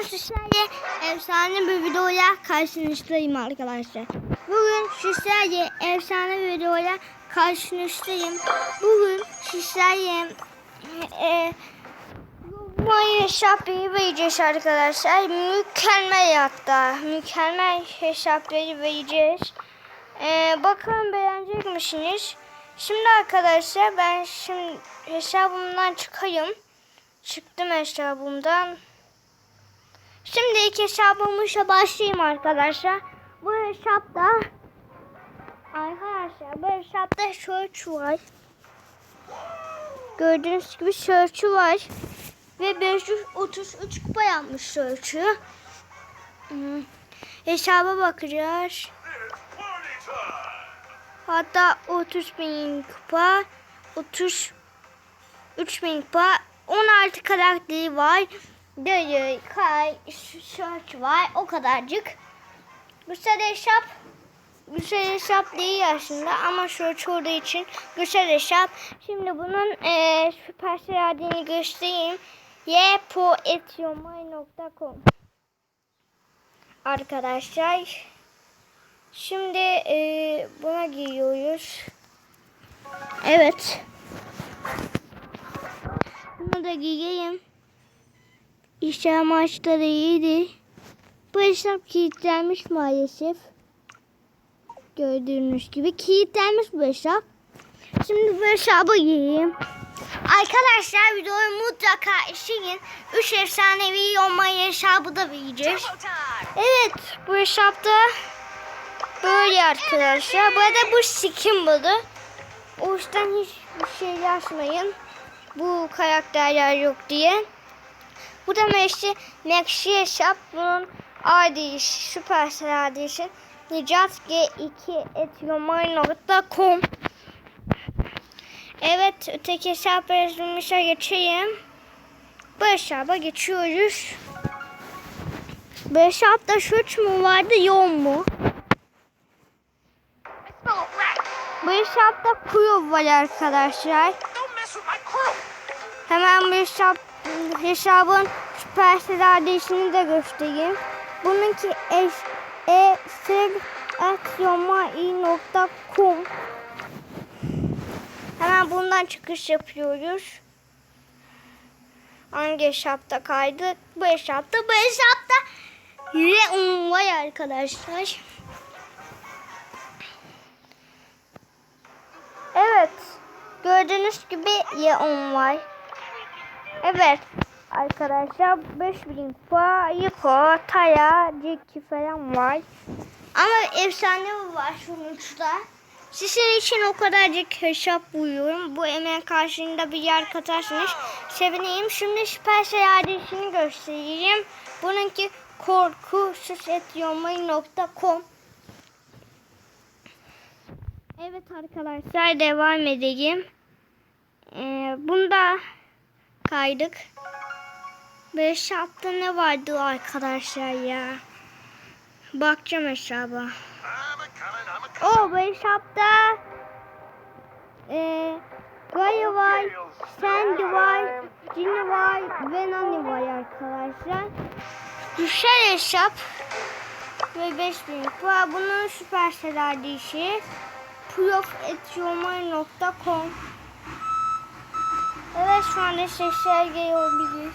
Bugün sizlerle efsane bir videoyla karşınızdayım arkadaşlar. Bugün sizlerle efsane bir videoyla karşınızdayım. Bugün sizlerle e, hesapları vereceğiz arkadaşlar. Mükemmel hatta. Mükemmel hesapları vereceğiz. E, bakalım beğenecek misiniz? Şimdi arkadaşlar ben şimdi hesabımdan çıkayım. Çıktım hesabımdan. Şimdi ilk hesabımıza başlayayım arkadaşlar. Bu hesapta arkadaşlar bu hesapta search var. Gördüğünüz gibi search'ü var. Ve 533 kupa yapmış search'ü. Hmm. Hesaba bakacağız. Hatta 30 bin kupa, 33 bin kupa, 16 karakteri var. Dayı, Kay, Search var. O kadarcık. Güzel hesap. Güzel hesap değil aslında ama Search olduğu için güzel hesap. Şimdi bunun e, süpersel adını göstereyim. ypoetyomay.com Arkadaşlar. Şimdi e, buna giriyoruz. Evet. Bunu da giyeyim. İşte amaçları iyiydi. Bu hesap kilitlenmiş maalesef. Gördüğünüz gibi kilitlenmiş bu hesap. Şimdi bu hesabı giyeyim. Arkadaşlar videoyu mutlaka işin. 3 efsanevi olmayı hesabı da vereceğiz. Evet bu hesapta böyle arkadaşlar. Bu arada bu skin budu. O yüzden hiçbir şey yazmayın. Bu karakterler yok diye. Bu da Maxi, Maxi hesap. Bunun adresi, Supercell adresi nicatg2etyomay.com Evet, öteki hesap yazılmışa geçeyim. Bu hesaba geçiyoruz. Bu hesapta suç mu vardı, yok mu? Bu hesapta kuru var arkadaşlar. Hemen bu hesap, hesabın Supercell adresini de göstereyim. Bununki e, eseatyomai.com Hemen bundan çıkış yapıyoruz. Hangi hesapta kaydık? Bu hesapta. Bu hesapta Leon var arkadaşlar. Evet. Gördüğünüz gibi Leon var. Evet. Arkadaşlar 5000 kupa, Yuko, Taya, Jackie falan var. Ama efsane var sonuçta. Sizin için o kadarcık hesap buluyorum. Bu emeğin karşılığında bir yer katarsanız sevineyim. Şimdi Supercell adresini göstereyim. Bununki korkususetyomay.com Evet arkadaşlar devam edeyim. Ee, bunda kaydık. Bu hesapta ne vardı arkadaşlar ya? Bakacağım hesaba. O bu hesapta e, Gaia var, Sandy var, Ginny var ve Nani var arkadaşlar. Güzel hesap ve 5000 kupa. Bunun süpersel adresi profetyomay.com Evet şu anda sesler gelebilir.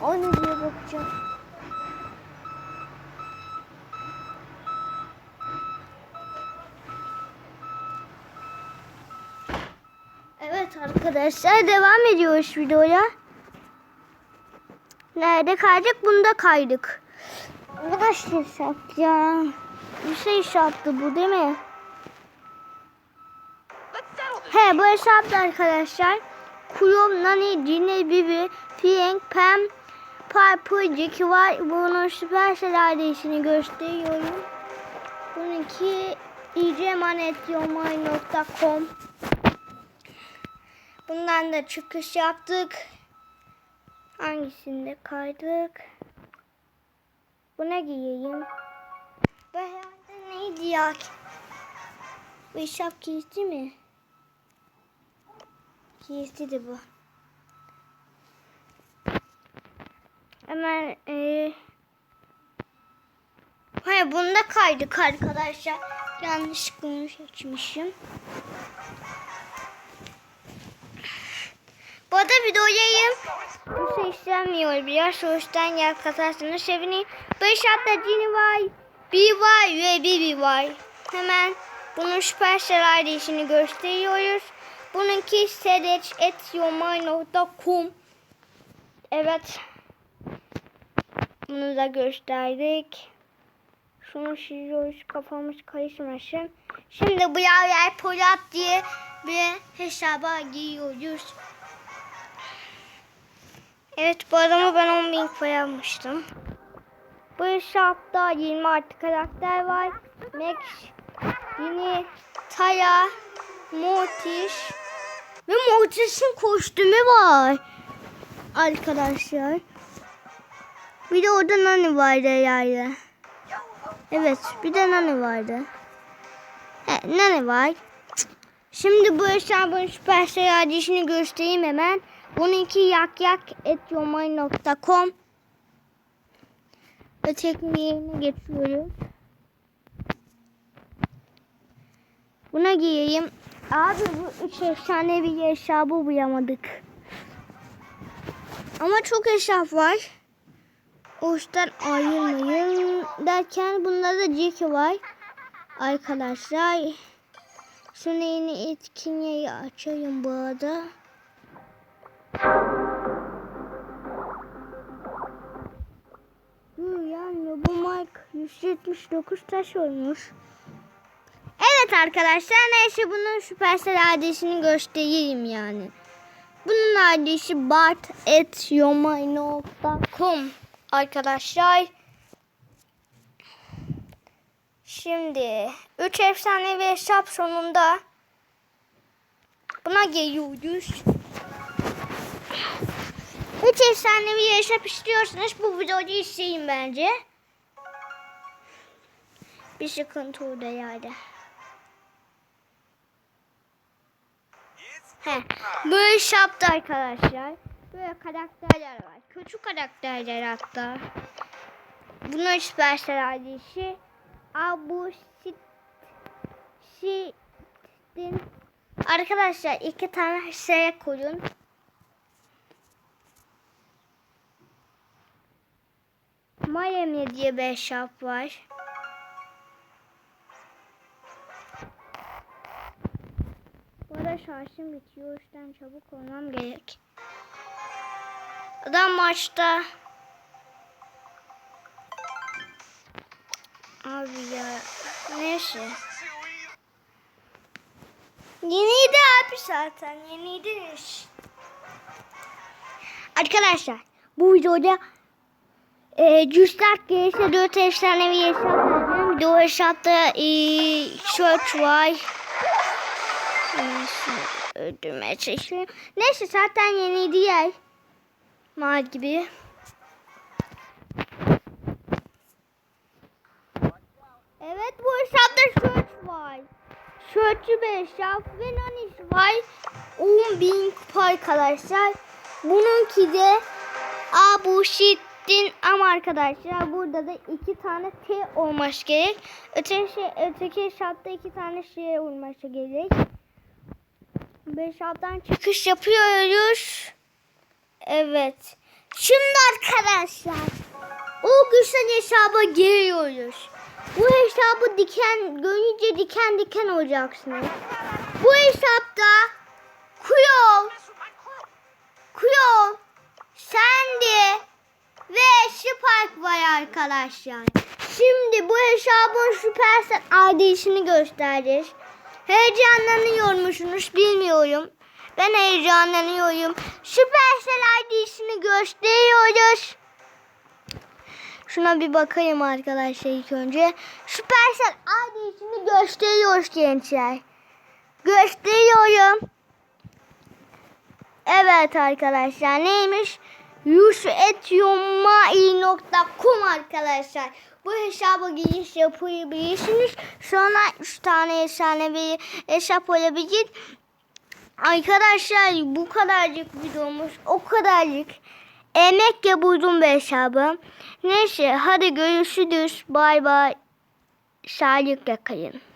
O ne diye bakacağım. Evet arkadaşlar devam ediyoruz videoya. Nerede kaydık? Bunda kaydık. Bu da şey hesap ya. Bir şey hesaptı bu değil mi? He bu hesapta arkadaşlar. Kuyum, Nani, Cine, Bibi, Pam, Piper, Jackie var. Bunun süpersel adresini gösteriyorum. Bununki icemanetyomay.com Bundan da çıkış yaptık. Hangisinde kaydık? Bu ne giyeyim? Bu herhalde neydi ya? Bu giysi mi? Giysi de bu. Hemen e, Hayır bunda kaydık arkadaşlar. Yanlışlıkla onu seçmişim. Bu arada videoyayım. Bu işlenmiyor biraz. O yüzden yer katarsanız. Beş hatta cini var. Bir var ve bir bir var. Hemen bunun Supercell adresini gösteriyoruz. Bununki sedeç.yomay.com Evet. Bunu da gösterdik. Şunu şişiyoruz kafamız karışmasın. Şimdi bu yer Polat diye bir hesaba giriyoruz. Evet bu adamı ben 10 bin para almıştım. Bu hesapta 26 karakter var. Max, yeni Taya, Mortis ve Mortis'in kostümü var. Arkadaşlar. Bir de orada Nani vardı herhalde. Evet bir de Nani vardı. He, Nani var. Şimdi bu hesabın Supercell adresini göstereyim hemen. Bununki yak yak etyomay.com Öteki yerine geçiyoruz. Buna gireyim. Abi bu üç efsane bir hesabı bulamadık. Ama çok hesap var. O yüzden ayırmayın derken bunda da Jackie var. Arkadaşlar. Şimdi yeni etkinliği açayım bu arada. Yani bu Mike 179 taş olmuş. Evet arkadaşlar neyse bunun Supercell adresini göstereyim yani. Bunun adresi bart.yomay.com Arkadaşlar Şimdi 3 efsanevi hesap sonunda buna geliyoruz. 3 efsanevi hesap istiyorsanız bu videoyu izleyin bence. Bir sıkıntı orada yani. He, bu hesapta arkadaşlar böyle karakterler var. Kötü karakterler hatta. Bunun Supercell adresi Abu Sit Sittin Arkadaşlar iki tane şey koyun. Miami diye bir hesap var. Arada şarjım bitiyor. O yüzden çabuk olmam gerek. Adam maçta. Abi ya. Neyse. Yeniydi abi zaten. Yeniydi. Arkadaşlar bu videoda e, Cüstak gelirse 4 efsanevi hesap vereceğim. Bir de o hesapta e, search var. Neyse öldürmeye çalışıyorum. Neyse zaten yeniydi yer. Mal gibi. Evet bu hesapta search var. Search'ü bir hesap ve nanis var. 10 bin kupa arkadaşlar. Bununki de Abu Şittin ama arkadaşlar burada da iki tane T olması gerek. Öteki, öteki hesapta iki tane şey olması gerek. Beş hesaptan çıkış yapıyoruz. Evet. Şimdi arkadaşlar o güçlü hesaba giriyoruz. Bu hesabı diken görünce diken diken olacaksınız. Bu hesapta Kuyol. Kuyol, Sandy ve Spark var arkadaşlar. Şimdi bu hesabın Supercell adresini göstereceğiz. Heyecanlanıyormuşsunuz bilmiyorum. Ben heyecanlanıyorum. Supercell adresini gösteriyoruz. Şuna bir bakayım arkadaşlar ilk önce. Supercell adresini gösteriyoruz gençler. Gösteriyorum. Evet arkadaşlar neymiş? yusufetyomai.com arkadaşlar. Bu hesaba giriş yapabilirsiniz. Sonra 3 tane efsanevi hesap olabilir. Arkadaşlar bu kadarcık videomuz o kadarcık. emekle buldum bu hesabı. Neyse hadi görüşürüz. Bay bay. Sağlıkla kalın.